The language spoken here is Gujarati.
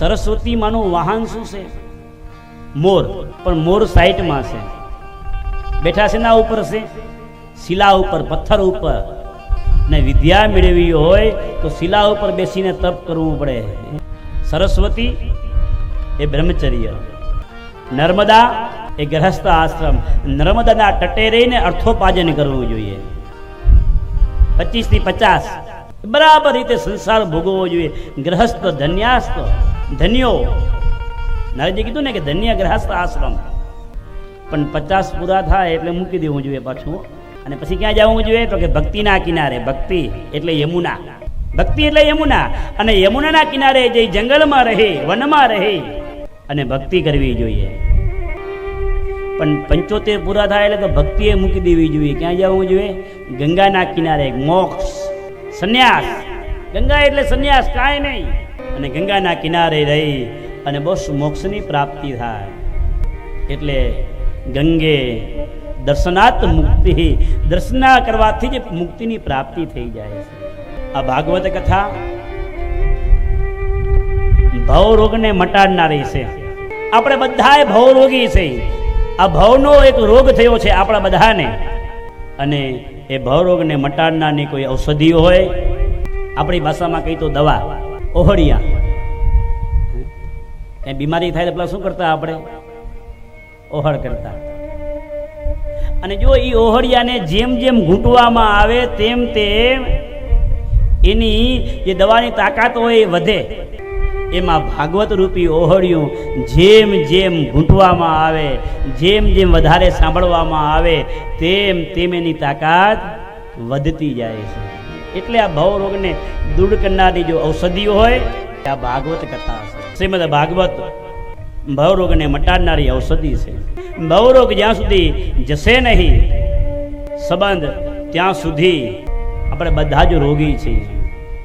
સરસ્વતી માનું વાહન શું છે? મોર. પણ મોર સાઈટમાં છે. બેઠા છે ના ઉપર છે? શિલા ઉપર, પથ્થર ઉપર. ને વિદ્યા મેળવી હોય તો શિલા ઉપર બેસીને તપ કરવું પડે. સરસ્વતી એ બ્રહ્મચર્ય. નર્મદા એ ગ્રહસ્થ આશ્રમ. નર્મદાના તટે રહીને અર્થોપાજન કરવું જોઈએ. પચીસથી પચાસ. બરાબર રીતે સંસાર ભોગવવો જોઈએ. ગ્રહસ્થ ધન્યાસ્ત ધન્યો. નારદે કીધું ને કે ધન્ય ગ્રહસ્થ આશ્રમ. પણ પચાસ પૂરા થાય એટલે મૂકી દેવું જોઈએ પાછું અને પછી ક્યાં જવું જોઈએ? તો કે ભક્તિના કિનારે, ભક્તિ એટલે યમુના. ભક્તિ એટલે યમુના. અને યમુનાના કિનારે જે જંગલમાં રહે, વનમાં રહે, અને ભક્તિ કરવી જોઈએ. પણ પંચોતેર પૂરા થાય એટલે તો ભક્તિએ મૂકી દેવી જોઈએ. ક્યાં જવું જોઈએ? ગંગાના કિનારે, મોક્ષ. સંન્યાસ. ગંગા એટલે સંન્યાસ, કાંઈ નહીં. અને ગંગાના કિનારે રહી અને બસ મોક્ષની પ્રાપ્તિ થાય. એટલે ગંગે દર્શનાત મુક્તિ, દર્શના કરવાથી જ મુક્તિની પ્રાપ્તિ થઈ જાય છે. આ ભાગવત કથા ભવરોગને મટાડનારી છે. આપણે બધાએ ભવરોગી છે. આ ભવનો એક રોગ થયો છે આપણા બધાને. અને એ ભવરોગને મટાડનારની કોઈ ઔષધિ હોય, આપણી ભાષામાં કહી તો દવા. ઓહળિયા. કઈ બીમારી થાય તો પેલા શું કરતા આપણે? ઓહળ કરતા. અને જો એ ઓહળિયાને જેમ જેમ ઘૂંટવામાં આવે તેમ તેમ એની જે દવાની તાકાત હોય એ વધે. એમાં ભાગવત રૂપી ઓહળિયું જેમ જેમ ઘૂંટવામાં આવે, જેમ જેમ વધારે સાંભળવામાં આવે, તેમ તેમ એની તાકાત વધતી જાય છે. એટલે આ ભવરોગને દૂર કરનારી જો ઔષધિઓ હોય આ ભાગવત કથા છે. શ્રીમદ ભાગવત ભવરોગને મટાડનારી ઔષધિ છે. ભવરોગ જ્યાં સુધી જશે નહીં, સંબંધ ત્યાં સુધી આપણે બધા જ રોગી છીએ.